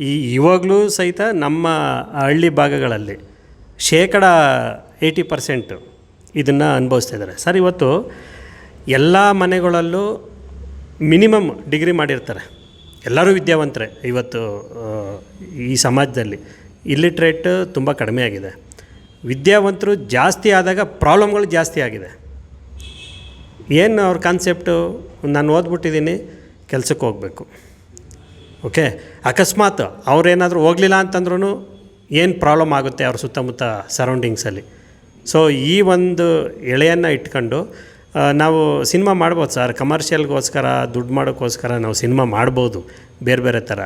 ಈ ಇವಾಗಲೂ ಸಹಿತ ನಮ್ಮ ಹಳ್ಳಿ ಭಾಗಗಳಲ್ಲಿ ಶೇಕಡ ಏಯ್ಟಿ ಪರ್ಸೆಂಟು ಇದನ್ನು ಅನುಭವಿಸ್ತಾ ಇದ್ದಾರೆ. ಸರ್, ಇವತ್ತು ಎಲ್ಲ ಮನೆಗಳಲ್ಲೂ ಮಿನಿಮಮ್ ಡಿಗ್ರಿ ಮಾಡಿರ್ತಾರೆ. ಎಲ್ಲರೂ ವಿದ್ಯಾವಂತರೇ ಇವತ್ತು ಈ ಸಮಾಜದಲ್ಲಿ. ಇಲ್ಲಿಟ್ರೇಟ್ ತುಂಬ ಕಡಿಮೆ ಆಗಿದೆ. ವಿದ್ಯಾವಂತರು ಜಾಸ್ತಿ ಆದಾಗ ಪ್ರಾಬ್ಲಮ್ಗಳು ಜಾಸ್ತಿ ಆಗಿದೆ. ಏನು ಅವ್ರ ಕಾನ್ಸೆಪ್ಟು ನಾನು ಓದ್ಬಿಟ್ಟಿದ್ದೀನಿ, ಕೆಲಸಕ್ಕೆ ಹೋಗಬೇಕು. ಓಕೆ? ಅಕಸ್ಮಾತ್ ಅವರೇನಾದರೂ ಹೋಗಲಿಲ್ಲ ಅಂತಂದ್ರೂ ಏನು ಪ್ರಾಬ್ಲಮ್ ಆಗುತ್ತೆ ಅವ್ರ ಸುತ್ತಮುತ್ತ ಸರೌಂಡಿಂಗ್ಸಲ್ಲಿ? ಸೊ ಈ ಒಂದು ಎಳೆಯನ್ನು ಇಟ್ಕೊಂಡು ನಾವು ಸಿನಿಮಾ ಮಾಡ್ಬೋದು ಸರ್. ಕಮರ್ಷಿಯಲ್ಗೋಸ್ಕರ, ದುಡ್ಡು ಮಾಡೋಕ್ಕೋಸ್ಕರ ನಾವು ಸಿನಿಮಾ ಮಾಡ್ಬೋದು. ಬೇರೆ ಬೇರೆ ಥರ.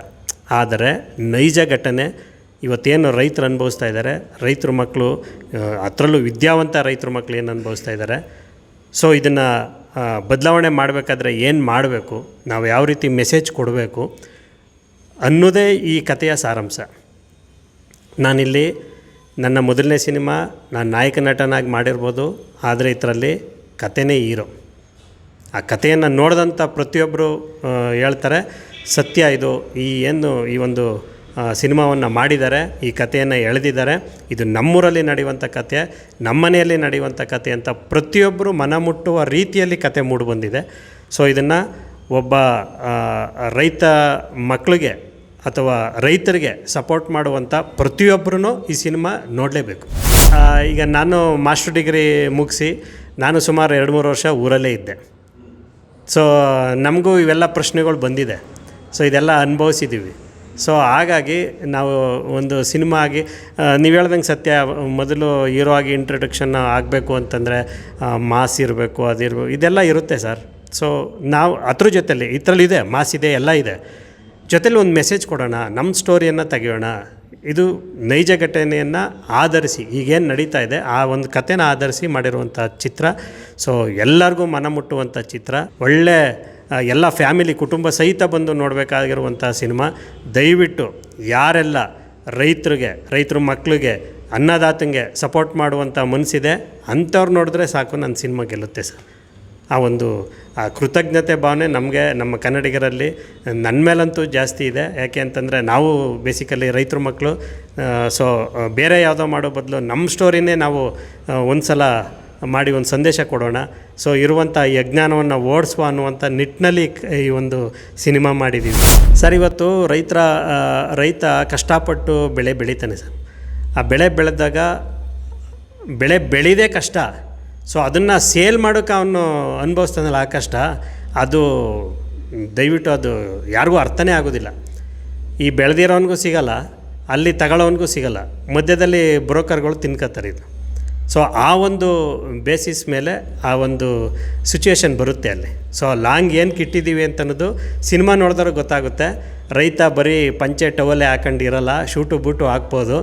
ಆದರೆ, ನೈಜ ಘಟನೆ, ಇವತ್ತೇನು ರೈತರು ಅನುಭವಿಸ್ತಾ ಇದ್ದಾರೆ, ರೈತರ ಮಕ್ಕಳು ಅದರಲ್ಲೂ ವಿದ್ಯಾವಂತ ರೈತರ ಮಕ್ಕಳು ಏನು ಅನುಭವಿಸ್ತಾ ಇದ್ದಾರೆ. ಸೊ ಇದನ್ನು ಬದಲಾವಣೆ ಮಾಡಬೇಕಾದ್ರೆ ಏನು ಮಾಡಬೇಕು? ನಾವು ಯಾವ ರೀತಿ ಮೆಸೇಜ್ ಕೊಡಬೇಕು? ಅನ್ನೋದೇ ಈ ಕಥೆಯ ಸಾರಾಂಶ. ನಾನಿಲ್ಲಿ ನನ್ನ ಮೊದಲನೇ ಸಿನಿಮಾ, ನಾನು ನಾಯಕ ನಟನಾಗಿ ಮಾಡಿರ್ಬೋದು, ಆದರೆ ಇದರಲ್ಲಿ ಕಥೆನೇ ಹೀರೋ. ಆ ಕಥೆಯನ್ನು ನೋಡಿದಂಥ ಪ್ರತಿಯೊಬ್ಬರು ಹೇಳ್ತಾರೆ, ಸತ್ಯ ಇದು, ಈ ಏನು, ಈ ಒಂದು ಸಿನಿಮಾವನ್ನು ಮಾಡಿದ್ದಾರೆ ಈ ಕಥೆಯನ್ನು ಎಳೆದಿದ್ದಾರೆ ಇದು ನಮ್ಮೂರಲ್ಲಿ ನಡೆಯುವಂಥ ಕತೆ ನಮ್ಮನೆಯಲ್ಲಿ ನಡೆಯುವಂಥ ಕತೆ ಅಂತ ಪ್ರತಿಯೊಬ್ಬರು ಮನ ಮುಟ್ಟುವ ರೀತಿಯಲ್ಲಿ ಕತೆ ಮೂಡಿಬಂದಿದೆ ಸೊ, ಇದನ್ನು ಒಬ್ಬ ರೈತ ಮಕ್ಕಳಿಗೆ ಅಥವಾ ರೈತರಿಗೆ ಸಪೋರ್ಟ್ ಮಾಡುವಂಥ ಪ್ರತಿಯೊಬ್ಬರೂ ಈ ಸಿನಿಮಾ ನೋಡಲೇಬೇಕು. ಈಗ ನಾನು ಮಾಸ್ಟರ್ ಡಿಗ್ರಿ ಮುಗಿಸಿ ನಾನು ಸುಮಾರು ಎರಡು ಮೂರು ವರ್ಷ ಊರಲ್ಲೇ ಇದ್ದೆ. ಸೊ ನಮಗೂ ಇವೆಲ್ಲ ಪ್ರಶ್ನೆಗಳು ಬಂದಿದೆ. ಸೊ ಇದೆಲ್ಲ ಅನುಭವಿಸಿದ್ದೀವಿ. ಸೊ ಹಾಗಾಗಿ ನಾವು ಒಂದು ಸಿನಿಮಾ ಆಗಿ ನೀವು ಹೇಳ್ದಂಗೆ ಸತ್ಯ, ಮೊದಲು ಹೀರೋ ಆಗಿ ಇಂಟ್ರಡಕ್ಷನ್ ಆಗಬೇಕು ಅಂತಂದರೆ ಮಾಸ್ ಇರಬೇಕು ಅದಿರಬೇಕು ಇದೆಲ್ಲ ಇರುತ್ತೆ ಸರ್. ಸೊ ನಾವು ಅದ್ರ ಜೊತೆಲಿ ಇದರಲ್ಲಿದೆ, ಮಾಸ್ ಇದೆ, ಎಲ್ಲ ಇದೆ. ಜೊತೆಲಿ ಒಂದು ಮೆಸೇಜ್ ಕೊಡೋಣ ನಮ್ಮ ಸ್ಟೋರಿಯನ್ನು ತೆಗೆಯೋಣ. ಇದು ನೈಜ ಘಟನೆಯನ್ನು ಆಧರಿಸಿ, ಈಗೇನು ನಡೀತಾ ಇದೆ, ಆ ಒಂದು ಕಥೆನ ಆಧರಿಸಿ ಮಾಡಿರುವಂಥ ಚಿತ್ರ. ಸೊ ಎಲ್ಲರಿಗೂ ಮನ ಮುಟ್ಟುವಂಥ ಚಿತ್ರ. ಒಳ್ಳೆ ಎಲ್ಲ ಫ್ಯಾಮಿಲಿ ಕುಟುಂಬ ಸಹಿತ ಬಂದು ನೋಡಬೇಕಾಗಿರುವಂಥ ಸಿನಿಮಾ. ದಯವಿಟ್ಟು ಯಾರೆಲ್ಲ ರೈತರಿಗೆ, ರೈತರ ಮಕ್ಕಳಿಗೆ ಅನ್ನದಾತಂಗೆ ಸಪೋರ್ಟ್ ಮಾಡುವಂಥ ಮನಸ್ಸಿದೆ ಅಂಥವ್ರು ನೋಡಿದ್ರೆ ಸಾಕು ನನ್ನ ಸಿನಿಮಾ ಗೆಲ್ಲುತ್ತೆ ಸರ್. ಆ ಒಂದು, ಆ ಕೃತಜ್ಞತೆ ಭಾವನೆ ನಮಗೆ, ನಮ್ಮ ಕನ್ನಡಿಗರಲ್ಲಿ ನನ್ನ ಮೇಲಂತೂ ಜಾಸ್ತಿ ಇದೆ. ಯಾಕೆ ಅಂತಂದರೆ ನಾವು ಬೇಸಿಕಲಿ ರೈತರ ಮಕ್ಕಳು ಸೊ ಬೇರೆ ಯಾವುದೋ ಮಾಡೋ ಬದಲು ನಮ್ಮ ಸ್ಟೋರಿನೇ ನಾವು ಒಂದು ಸಲ ಮಾಡಿ ಒಂದು ಸಂದೇಶ ಕೊಡೋಣ. ಸೊ ಇರುವಂಥ ಈ ಅಜ್ಞಾನವನ್ನು ಓಡಿಸುವ ಅನ್ನುವಂಥ ನಿಟ್ಟಿನಲ್ಲಿ ಈ ಒಂದು ಸಿನಿಮಾ ಮಾಡಿದ್ದೀವಿ ಸರ್, ಇವತ್ತು ರೈತರ ರೈತ ಕಷ್ಟಪಟ್ಟು ಬೆಳೆ ಬೆಳೀತಾನೆ ಸರ್. ಆ ಬೆಳೆ ಬೆಳೆದಾಗ, ಬೆಳೆ ಬೆಳೆದೇ ಕಷ್ಟ. ಸೊ ಅದನ್ನು ಸೇಲ್ ಮಾಡೋಕ್ಕೆ ಅವನು ಅನುಭವಿಸ್ತಾನಲ್ಲ ಆ ಕಷ್ಟ ಅದು ದಯವಿಟ್ಟು ಅದು ಯಾರಿಗೂ ಅರ್ಥನೇ ಆಗೋದಿಲ್ಲ. ಈ ಬೆಳೆದಿರೋನಿಗೂ ಸಿಗಲ್ಲ, ಅಲ್ಲಿ ತಗೊಳ್ಳೋನಿಗೂ ಸಿಗಲ್ಲ. ಮಧ್ಯದಲ್ಲಿ ಬ್ರೋಕರ್ಗಳು ತಿನ್ಕೋತಾರೆ ಇದು. ಸೊ ಆ ಒಂದು ಬೇಸಿಸ್ ಮೇಲೆ ಆ ಒಂದು ಸಿಚುವೇಶನ್ ಬರುತ್ತೆ ಅಲ್ಲಿ. ಸೊ ಲಾಂಗ್ ಏನು ಕಿಟ್ಟಿದ್ದೀವಿ ಅಂತ ಅನ್ನೋದು ಸಿನಿಮಾ ನೋಡಿದ್ರೆ ಗೊತ್ತಾಗುತ್ತೆ. ರೈತ ಬರೀ ಪಂಚೆ ಟವಲೆ ಹಾಕೊಂಡು ಇರಲ್ಲ, ಶೂಟು ಬೂಟು ಹಾಕ್ಬೋದು,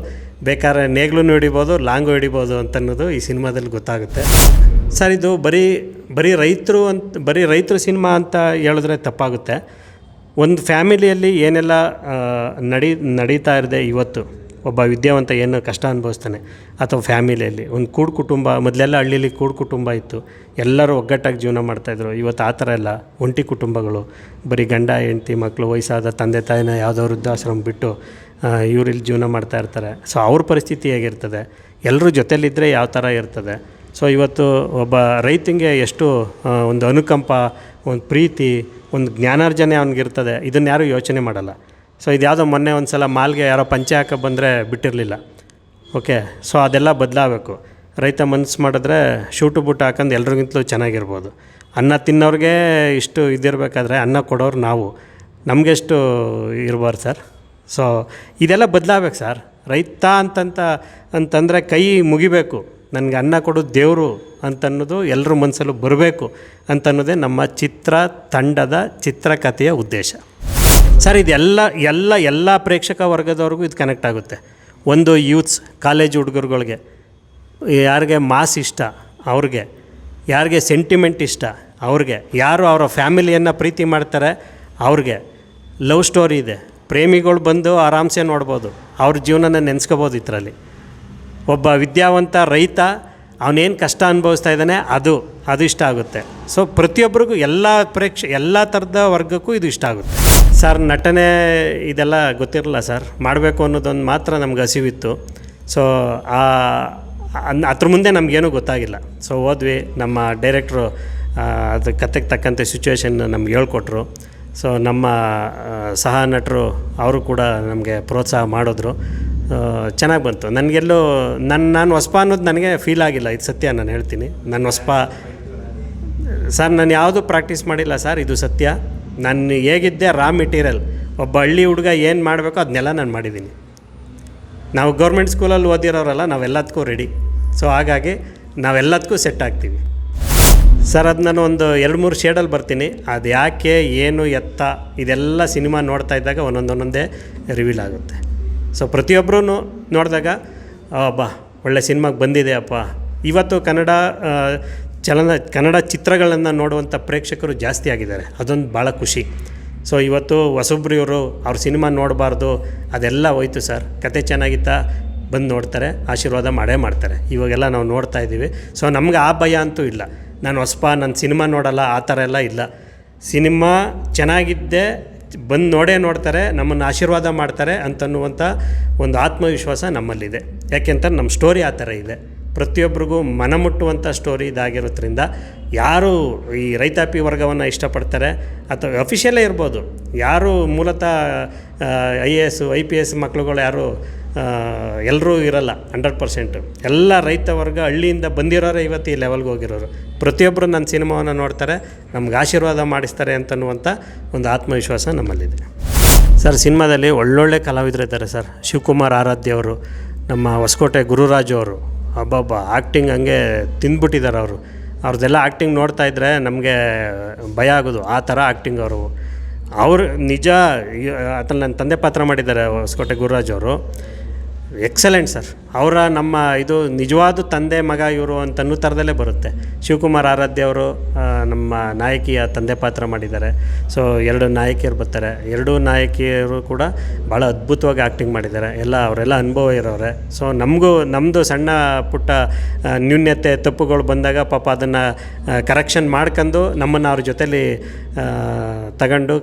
ಬೇಕಾದ್ರೆ ನೇಗ್ಲೂ ಹಿಡಿಬೋದು, ಲಾಂಗು ಹಿಡಿಬೋದು ಅಂತ ಅನ್ನೋದು ಈ ಸಿನಿಮಾದಲ್ಲಿ ಗೊತ್ತಾಗುತ್ತೆ. ಸರ್, ಇದು ಬರೀ ಬರೀ ರೈತರು ಅಂತ ಬರೀ ರೈತರು ಸಿನಿಮಾ ಅಂತ ಹೇಳಿದ್ರೆ ತಪ್ಪಾಗುತ್ತೆ. ಒಂದು ಫ್ಯಾಮಿಲಿಯಲ್ಲಿ ಏನೆಲ್ಲ ನಡಿ, ನಡೀತಾ ಇರದೆ ಇವತ್ತು? ಒಬ್ಬ ವಿದ್ಯಾವಂತ ಏನು ಕಷ್ಟ ಅನುಭವಿಸ್ತಾನೆ. ಅಥವಾ ಫ್ಯಾಮಿಲಿಯಲ್ಲಿ. ಒಂದು ಕೂಡು ಕುಟುಂಬ, ಮೊದಲೆಲ್ಲ ಹಳ್ಳಿಲಿ ಕೂಡು ಕುಟುಂಬ ಇತ್ತು. ಎಲ್ಲರೂ ಒಗ್ಗಟ್ಟಾಗಿ ಜೀವನ ಮಾಡ್ತಾಯಿದ್ರು ಇವತ್ತು ಆ ಥರ ಎಲ್ಲ ಒಂಟಿ ಕುಟುಂಬಗಳು. ಬರೀ ಗಂಡ, ಹೆಂಡತಿ ಮಕ್ಕಳು ವಯಸ್ಸಾದ ತಂದೆ, ತಾಯಿನ ಯಾವುದೋ ವೃದ್ಧಾಶ್ರಮ ಬಿಟ್ಟು ಇವರಿಲ್ಲಿ ಜೀವನ ಮಾಡ್ತಾ ಇರ್ತಾರೆ. ಸೊ ಅವ್ರ ಪರಿಸ್ಥಿತಿ ಹೇಗಿರ್ತದೆ? ಎಲ್ಲರೂ ಜೊತೆಲಿದ್ದರೆ ಯಾವ ಥರ ಇರ್ತದೆ? ಸೊ ಇವತ್ತು ಒಬ್ಬ ರೈತನಿಗೆ ಎಷ್ಟು ಒಂದು ಅನುಕಂಪ, ಒಂದು ಪ್ರೀತಿ, ಒಂದು ಜ್ಞಾನಾರ್ಜನೆ ಅವ್ನಿಗಿರ್ತದೆ. ಇದನ್ನು ಯಾರೂ ಯೋಚನೆ ಮಾಡಲ್ಲ. ಸೊ ಇದು ಯಾವುದೋ ಮೊನ್ನೆ ಒಂದು ಸಲ ಮಾಲ್ಗೆ ಯಾರೋ ಪಂಚೆ ಹಾಕೋ ಬಂದರೆ ಬಿಟ್ಟಿರಲಿಲ್ಲ. ಓಕೆ ಸೊ ಅದೆಲ್ಲ ಬದಲಾಗಬೇಕು. ರೈತ ಮನಸ್ಸು ಮಾಡಿದ್ರೆ ಶೂಟು ಬುಟ್ ಹಾಕೊಂಡು ಎಲ್ರಿಗಿಂತಲೂ ಚೆನ್ನಾಗಿರ್ಬೋದು. ಅನ್ನ ತಿನ್ನೋರಿಗೆ ಇಷ್ಟು ಇದಿರಬೇಕಾದ್ರೆ ಅನ್ನ ಕೊಡೋರು ನಾವು. ನಮಗೆಷ್ಟು ಇರ್ಬಾರ್ದು ಸರ್. ಸೊ ಇದೆಲ್ಲ ಬದಲಾಗಬೇಕು ಸರ್. ರೈತ ಅಂತಂತ, ಅಂತಂದರೆ ಕೈ ಮುಗಿಬೇಕು. ನನಗೆ ಅನ್ನ ಕೊಡೋದು ದೇವರು ಅಂತನ್ನೋದು ಎಲ್ಲರ ಮನಸ್ಸಲ್ಲೂ ಬರಬೇಕು ಅಂತನ್ನೋದೇ ನಮ್ಮ ಚಿತ್ರ ತಂಡದ ಚಿತ್ರಕಥೆಯ ಉದ್ದೇಶ. ಸರ್ ಇದೆಲ್ಲ ಎಲ್ಲ ಎಲ್ಲ ಪ್ರೇಕ್ಷಕ ವರ್ಗದವ್ರಿಗೂ ಇದು ಕನೆಕ್ಟ್ ಆಗುತ್ತೆ. ಒಂದು ಯೂತ್ಸ್, ಕಾಲೇಜ್ ಹುಡುಗರುಗಳಿಗೆ, ಯಾರಿಗೆ ಮಾಸ್ ಇಷ್ಟ, ಅವ್ರಿಗೆ, ಯಾರಿಗೆ ಸೆಂಟಿಮೆಂಟ್ ಇಷ್ಟ, ಅವ್ರಿಗೆ, ಯಾರು ಅವರ ಫ್ಯಾಮಿಲಿಯನ್ನು ಪ್ರೀತಿ ಮಾಡ್ತಾರೆ, ಅವ್ರಿಗೆ, ಲವ್ ಸ್ಟೋರಿ ಇದೆ. ಪ್ರೇಮಿಗಳು ಬಂದು ಆರಾಮ್ಸೆ ನೋಡ್ಬೋದು, ಅವ್ರ ಜೀವನನ ನೆನೆಸ್ಕೋಬೋದು ಇದರಲ್ಲಿ. ಒಬ್ಬ ವಿದ್ಯಾವಂತ ರೈತ, ಅವನೇನು ಕಷ್ಟ ಅನುಭವಿಸ್ತಾ ಇದ್ದಾನೆ, ಅದು ಅದು ಇಷ್ಟ ಆಗುತ್ತೆ. ಸೊ ಪ್ರತಿಯೊಬ್ಬರಿಗೂ ಎಲ್ಲ ಪ್ರೇಕ್ಷ, ಎಲ್ಲ ಥರದ ವರ್ಗಕ್ಕೂ ಇದು ಇಷ್ಟ ಆಗುತ್ತೆ. ಸರ್, ನಟನೆ ಇದೆಲ್ಲ ಗೊತ್ತಿರಲಿಲ್ಲ ಸರ್. ಮಾಡಬೇಕು ಅನ್ನೋದೊಂದು ಮಾತ್ರ ನಮ್ಗೆ ಹಸಿವಿತ್ತು. ಸೊ ಅದ್ರ ಮುಂದೆ ನಮಗೇನೂ ಗೊತ್ತಾಗಿಲ್ಲ. ಸೊ ಹೋದ್ವಿ, ನಮ್ಮ ಡೈರೆಕ್ಟ್ರು ಅದು ಕತೆಗೆ ತಕ್ಕಂತೆ ಸಿಚುವೇಶನ್ ನಮ್ಗೆ ಹೇಳ್ಕೊಟ್ರು. ಸೊ ನಮ್ಮ ಸಹ ನಟರು, ಅವರು ಕೂಡ ನಮಗೆ ಪ್ರೋತ್ಸಾಹ ಮಾಡಿದ್ರು. ಚೆನ್ನಾಗಿ ಬಂತು. ನನಗೆಲ್ಲೂ ನನ್ನ ನಾನು ಹೊಸಪ ಅನ್ನೋದು ನನಗೆ ಫೀಲ್ ಆಗಿಲ್ಲ. ಇದು ಸತ್ಯ ನಾನು ಹೇಳ್ತೀನಿ. ನನ್ನ ಹೊಸಪ, ಸರ್, ನಾನು ಯಾವುದೂ ಪ್ರಾಕ್ಟೀಸ್ ಮಾಡಿಲ್ಲ ಸರ್. ಇದು ಸತ್ಯ. ನಾನು ಹೇಗಿದ್ದೆ ರಾ ಮೆಟೀರಿಯಲ್ ಒಬ್ಬ ಹಳ್ಳಿ ಹುಡುಗ ಏನು ಮಾಡಬೇಕೋ ಅದನ್ನೆಲ್ಲ ನಾನು ಮಾಡಿದ್ದೀನಿ. ನಾವು ಗೌರ್ಮೆಂಟ್ ಸ್ಕೂಲಲ್ಲಿ ಓದಿರೋರಲ್ಲ ನಾವೆಲ್ಲದಕ್ಕೂ ರೆಡಿ ಸೊ ಹಾಗಾಗಿ ನಾವೆಲ್ಲದಕ್ಕೂ ಸೆಟ್ ಆಗ್ತೀವಿ. ಸರ್ ಅದು ನಾನು ಒಂದು ಎರಡು ಮೂರು ಶೇಡಲ್ಲಿ ಬರ್ತೀನಿ. ಅದು ಯಾಕೆ, ಏನು, ಎತ್ತ, ಇದೆಲ್ಲ ಸಿನಿಮಾ ನೋಡ್ತಾ ಇದ್ದಾಗ ಒಂದೊಂದೊಂದೊಂದೇ ರಿವೀಲ್ ಆಗುತ್ತೆ. ಸೊ ಪ್ರತಿಯೊಬ್ಬರೂ ನೋಡಿದಾಗ ಬಾ, ಒಳ್ಳೆ ಸಿನಿಮಾಗೆ ಬಂದಿದೆ ಅಪ್ಪ. ಇವತ್ತು ಕನ್ನಡ ಚಲನ ಕನ್ನಡ ಚಿತ್ರಗಳನ್ನು ನೋಡುವಂಥ ಪ್ರೇಕ್ಷಕರು ಜಾಸ್ತಿ ಆಗಿದ್ದಾರೆ. ಅದೊಂದು ಭಾಳ ಖುಷಿ. ಸೊ ಇವತ್ತು ಹೊಸಬ್ರು ಅವ್ರ ಸಿನಿಮಾ ನೋಡಬಾರ್ದು, ಅದೆಲ್ಲ ಹೋಯ್ತು ಸರ್. ಕತೆ ಚೆನ್ನಾಗಿತ್ತಾ ಬಂದು ನೋಡ್ತಾರೆ, ಆಶೀರ್ವಾದ ಮಾಡೇ ಮಾಡ್ತಾರೆ. ಇವಾಗೆಲ್ಲ ನಾವು ನೋಡ್ತಾ ಇದ್ದೀವಿ. ಸೊ ನಮ್ಗೆ ಆ ಭಯ ಅಂತೂ ಇಲ್ಲ. ನಾನು ಹೊಸಪ ನನ್ನ ಸಿನಿಮಾ ನೋಡಲ್ಲ, ಆ ಥರ ಎಲ್ಲ ಇಲ್ಲ. ಸಿನಿಮಾ ಚೆನ್ನಾಗಿದ್ದೆ ಬಂದು ನೋಡೇ ನೋಡ್ತಾರೆ, ನಮ್ಮನ್ನು ಆಶೀರ್ವಾದ ಮಾಡ್ತಾರೆ ಅಂತನ್ನುವಂಥ ಒಂದು ಆತ್ಮವಿಶ್ವಾಸ ನಮ್ಮಲ್ಲಿದೆ. ಯಾಕೆಂತ ನಮ್ಮ ಸ್ಟೋರಿ ಆ ಥರ ಇದೆ. ಪ್ರತಿಯೊಬ್ಬರಿಗೂ ಮನಮುಟ್ಟುವಂಥ ಸ್ಟೋರಿ ಇದಾಗಿರೋದ್ರಿಂದ ಯಾರು ಈ ರೈತಾಪಿ ವರ್ಗವನ್ನು ಇಷ್ಟಪಡ್ತಾರೆ ಅಥವಾ ಅಫಿಷಿಯಲೇ ಇರ್ಬೋದು, ಯಾರು ಮೂಲತಃ I A S I P S ಮಕ್ಕಳುಗಳು ಯಾರು ಎಲ್ಲರೂ ಇರಲ್ಲ ಹಂಡ್ರೆಡ್ ಪರ್ಸೆಂಟು ಎಲ್ಲ ರೈತ ವರ್ಗ ಹಳ್ಳಿಯಿಂದ ಬಂದಿರೋರೇ ಇವತ್ತು ಈ ಲೆವೆಲ್ಗೆ ಹೋಗಿರೋರು. ಪ್ರತಿಯೊಬ್ಬರು ನನ್ನ ಸಿನಿಮಾವನ್ನು ನೋಡ್ತಾರೆ, ನಮ್ಗೆ ಆಶೀರ್ವಾದ ಮಾಡಿಸ್ತಾರೆ ಅಂತನ್ನುವಂಥ ಒಂದು ಆತ್ಮವಿಶ್ವಾಸ ನಮ್ಮಲ್ಲಿದೆ. ಸರ್, ಸಿನಿಮಾದಲ್ಲಿ ಒಳ್ಳೊಳ್ಳೆ ಕಲಾವಿದರು ಇದ್ದಾರೆ ಸರ್. ಶಿವಕುಮಾರ್ ಆರಾಧ್ಯ ಅವರು, ನಮ್ಮ ಹೊಸಕೋಟೆ ಗುರುರಾಜು ಅವರು. ಹಬ್ಬಬ್ಬ ಆ್ಯಕ್ಟಿಂಗ್ ಹಂಗೆ ತಿಂದ್ಬಿಟ್ಟಿದ್ದಾರೆ ಅವರು. ಅವ್ರದ್ದೆಲ್ಲ ಆ್ಯಕ್ಟಿಂಗ್ ನೋಡ್ತಾ ಇದ್ದರೆ ನಮಗೆ ಭಯ ಆಗೋದು, ಆ ಥರ ಆ್ಯಕ್ಟಿಂಗ್ ಅವರು. ಅವರು ನಿಜ ಅದ್ರಲ್ಲಿ ನನ್ನ ತಂದೆ ಪಾತ್ರ ಮಾಡಿದ್ದಾರೆ ಹೊಸಕೋಟೆ ಗುರುರಾಜ್ ಅವರು. ಎಕ್ಸಲೆಂಟ್ ಸರ್ ಅವರ ನಮ್ಮ ಇದು ನಿಜವಾದ ತಂದೆ ಮಗ ಇವರು ಅಂತ ಅನ್ನೋ ಥರದಲ್ಲೇ ಬರುತ್ತೆ. ಶಿವಕುಮಾರ್ ಆರಾಧ್ಯ ಅವರು ನಮ್ಮ ನಾಯಕಿಯ ತಂದೆ ಪಾತ್ರ ಮಾಡಿದ್ದಾರೆ. ಸೊ ಎರಡು ನಾಯಕಿಯರು ಬರ್ತಾರೆ. ಎರಡೂ ನಾಯಕಿಯರು ಕೂಡ ಭಾಳ ಅದ್ಭುತವಾಗಿ ಆ್ಯಕ್ಟಿಂಗ್ ಮಾಡಿದ್ದಾರೆ. ಎಲ್ಲ, ಅವರೆಲ್ಲ ಅನುಭವ ಇರೋರೆ. ಸೊ ನಮಗೂ ನಮ್ಮದು ಸಣ್ಣ ಪುಟ್ಟ ನ್ಯೂನ್ಯತೆ ತಪ್ಪುಗಳು ಬಂದಾಗ ಪಾಪ ಅದನ್ನು ಕರೆಕ್ಷನ್ ಮಾಡ್ಕೊಂಡು ನಮ್ಮನ್ನು ಅವ್ರ ಜೊತೇಲಿ ತಗೊಂಡು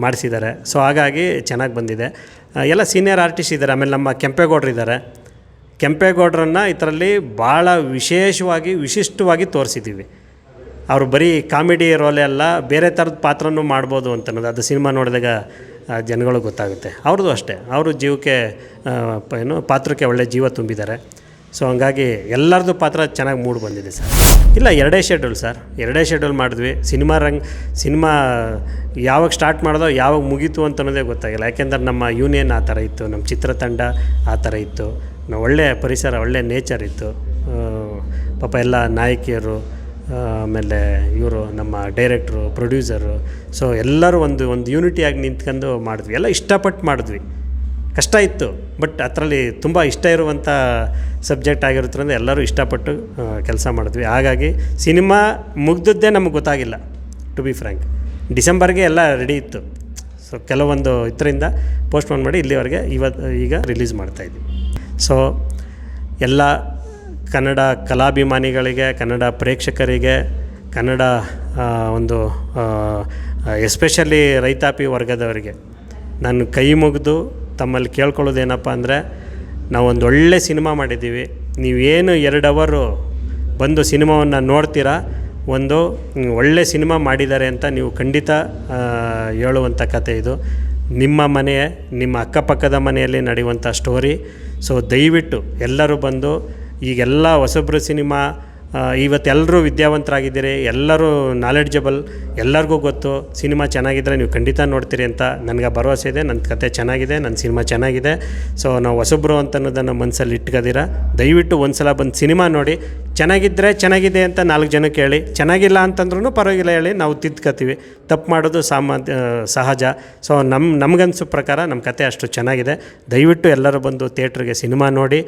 ಮಾಡಿಸಿದ್ದಾರೆ. ಸೊ ಹಾಗಾಗಿ ಚೆನ್ನಾಗಿ ಬಂದಿದೆ. ಎಲ್ಲ ಸೀನಿಯರ್ ಆರ್ಟಿಸ್ಟ್ ಇದ್ದಾರೆ. ಆಮೇಲೆ ನಮ್ಮ ಕೆಂಪೇಗೌಡರು ಇದ್ದಾರೆ. ಕೆಂಪೇಗೌಡರನ್ನು ಇದರಲ್ಲಿ ಭಾಳ ವಿಶೇಷವಾಗಿ, ವಿಶಿಷ್ಟವಾಗಿ ತೋರಿಸಿದ್ದೀವಿ. ಅವರು ಬರೀ ಕಾಮಿಡಿ ರೋಲೇ ಅಲ್ಲ, ಬೇರೆ ಥರದ ಪಾತ್ರನೂ ಮಾಡ್ಬೋದು ಅಂತ ಅನ್ನೋದು ಅದು ಸಿನಿಮಾ ನೋಡಿದಾಗ ಜನಗಳು ಗೊತ್ತಾಗುತ್ತೆ. ಅವ್ರದ್ದು ಅಷ್ಟೇ. ಅವರು ಜೀವಕ್ಕೆ ಏನು ಪಾತ್ರಕ್ಕೆ ಒಳ್ಳೆ ಜೀವ ತುಂಬಿದ್ದಾರೆ. ಸೊ ಹಂಗಾಗಿ ಎಲ್ಲರದ್ದು ಪಾತ್ರ ಚೆನ್ನಾಗಿ ಮೂಡ್ ಬಂದಿದೆ ಸರ್. ಇಲ್ಲ, ಎರಡೇ ಶೆಡ್ಯೂಲ್ ಸರ್. ಎರಡೇ ಶೆಡ್ಯೂಲ್ ಮಾಡಿದ್ವಿ. ಸಿನಿಮಾ ರಂಗ್, ಸಿನಿಮಾ ಯಾವಾಗ ಸ್ಟಾರ್ಟ್ ಮಾಡೋದೋ ಯಾವಾಗ ಮುಗೀತು ಅಂತ ಅನ್ನೋದೇ ಗೊತ್ತಾಗಿಲ್ಲ. ಯಾಕೆಂದ್ರೆ ನಮ್ಮ ಯೂನಿಯನ್ ಆ ಥರ ಇತ್ತು, ನಮ್ಮ ಚಿತ್ರತಂಡ ಆ ಥರ ಇತ್ತು. ನಾವು ಒಳ್ಳೆಯ ಪರಿಸರ ಒಳ್ಳೆಯ ನೇಚರ್ ಇತ್ತು. ಪಾಪ ಎಲ್ಲ ನಾಯಕಿಯರು ಆಮೇಲೆ ಇವರು ನಮ್ಮ ಡೈರೆಕ್ಟ್ರು ಪ್ರೊಡ್ಯೂಸರು ಸೊ ಎಲ್ಲರೂ ಒಂದು ಒಂದು ಯೂನಿಟಿಯಾಗಿ ನಿಂತ್ಕೊಂಡು ಮಾಡಿದ್ವಿ. ಎಲ್ಲ ಇಷ್ಟಪಟ್ಟು ಮಾಡಿದ್ವಿ. ಕಷ್ಟ ಇತ್ತು ಬಟ್ ಅದರಲ್ಲಿ ತುಂಬ ಇಷ್ಟ ಇರುವಂಥ ಸಬ್ಜೆಕ್ಟ್ ಆಗಿರೋದ್ರಿಂದ ಎಲ್ಲರೂ ಇಷ್ಟಪಟ್ಟು ಕೆಲಸ ಮಾಡಿದ್ವಿ. ಹಾಗಾಗಿ ಸಿನಿಮಾ ಮುಗ್ದದ್ದೇ ನಮಗೆ ಗೊತ್ತಾಗಿಲ್ಲ ಟು ಬಿ ಫ್ರ್ಯಾಂಕ್ ಡಿಸೆಂಬರ್ಗೆ ಎಲ್ಲ ರೆಡಿ ಇತ್ತು. ಸೊ ಕೆಲವೊಂದು ಇದರಿಂದ ಪೋಸ್ಟ್ಪೋನ್ ಮಾಡಿ ಇಲ್ಲಿವರೆಗೆ ಇವತ್ತು ಈಗ ರಿಲೀಸ್ ಮಾಡ್ತಾಯಿದ್ವಿ ಸೊ ಎಲ್ಲ ಕನ್ನಡ ಕಲಾಭಿಮಾನಿಗಳಿಗೆ, ಕನ್ನಡ ಪ್ರೇಕ್ಷಕರಿಗೆ, ಕನ್ನಡ ಒಂದು ಎಸ್ಪೆಷಲಿ ರೈತಾಪಿ ವರ್ಗದವರಿಗೆ, ನಾನು ಕೈ ಮುಗಿದು ತಮ್ಮಲ್ಲಿ ಕೇಳ್ಕೊಳ್ಳೋದೇನಪ್ಪ ಅಂದರೆ, ನಾವೊಂದು ಒಳ್ಳೆ ಸಿನಿಮಾ ಮಾಡಿದ್ದೀವಿ. ನೀವೇನು ಎರಡು ಅವರು ಬಂದು ಸಿನಿಮಾವನ್ನು ನೋಡ್ತೀರಾ? ಒಂದು ಒಳ್ಳೆ ಸಿನಿಮಾ ಮಾಡಿದ್ದಾರೆ ಅಂತ ನೀವು ಖಂಡಿತ ಹೇಳುವಂಥ ಕತೆ ಇದು. ನಿಮ್ಮ ಮನೆ ನಿಮ್ಮ ಅಕ್ಕಪಕ್ಕದ ಮನೆಯಲ್ಲಿ ನಡೆಯುವಂಥ ಸ್ಟೋರಿ ಸೊ ದಯವಿಟ್ಟು ಎಲ್ಲರೂ ಬಂದು, ಈಗೆಲ್ಲ ಹೊಸಬ್ರು ಸಿನಿಮಾ ಇವತ್ತೆಲ್ಲರೂ ವಿದ್ಯಾವಂತರಾಗಿದ್ದೀರಿ, ಎಲ್ಲರೂ ನಾಲೆಡ್ಜಬಲ್ ಎಲ್ಲರಿಗೂ ಗೊತ್ತು, ಸಿನಿಮಾ ಚೆನ್ನಾಗಿದ್ದರೆ ನೀವು ಖಂಡಿತ ನೋಡ್ತೀರಿ ಅಂತ ನನಗೆ ಭರವಸೆ ಇದೆ ನನ್ನ ಕತೆ ಚೆನ್ನಾಗಿದೆ ನನ್ನ ಸಿನಿಮಾ ಚೆನ್ನಾಗಿದೆ. ಸೊ ನಾವು ಹೊಸಬ್ರು ಅಂತ ಅನ್ನೋದನ್ನು ಮನಸ್ಸಲ್ಲಿ ಇಟ್ಕೋದಿರ. ದಯವಿಟ್ಟು ಒಂದು ಸಲ ಬಂದು ಸಿನಿಮಾ ನೋಡಿ ಚೆನ್ನಾಗಿದ್ದರೆ ಚೆನ್ನಾಗಿದೆ ಅಂತ ನಾಲ್ಕು ಜನಕ್ಕೆ ಹೇಳಿ, ಚೆನ್ನಾಗಿಲ್ಲ ಅಂತಂದ್ರೂ ಪರವಾಗಿಲ್ಲ ಹೇಳಿ ನಾವು ತಿದ್ಕೋತೀವಿ. ತಪ್ಪು ಮಾಡೋದು ಸಾಮಾನ್ಯ ಸಹಜ. ಸೊ ನಮ್ಮ ನಮಗನ್ಸೋ ಪ್ರಕಾರ ನಮ್ಮ ಕತೆ ಅಷ್ಟು ಚೆನ್ನಾಗಿದೆ. ದಯವಿಟ್ಟು ಎಲ್ಲರೂ ಬಂದು ಥಿಯೇಟ್ರಿಗೆ ಸಿನಿಮಾ ನೋಡಿ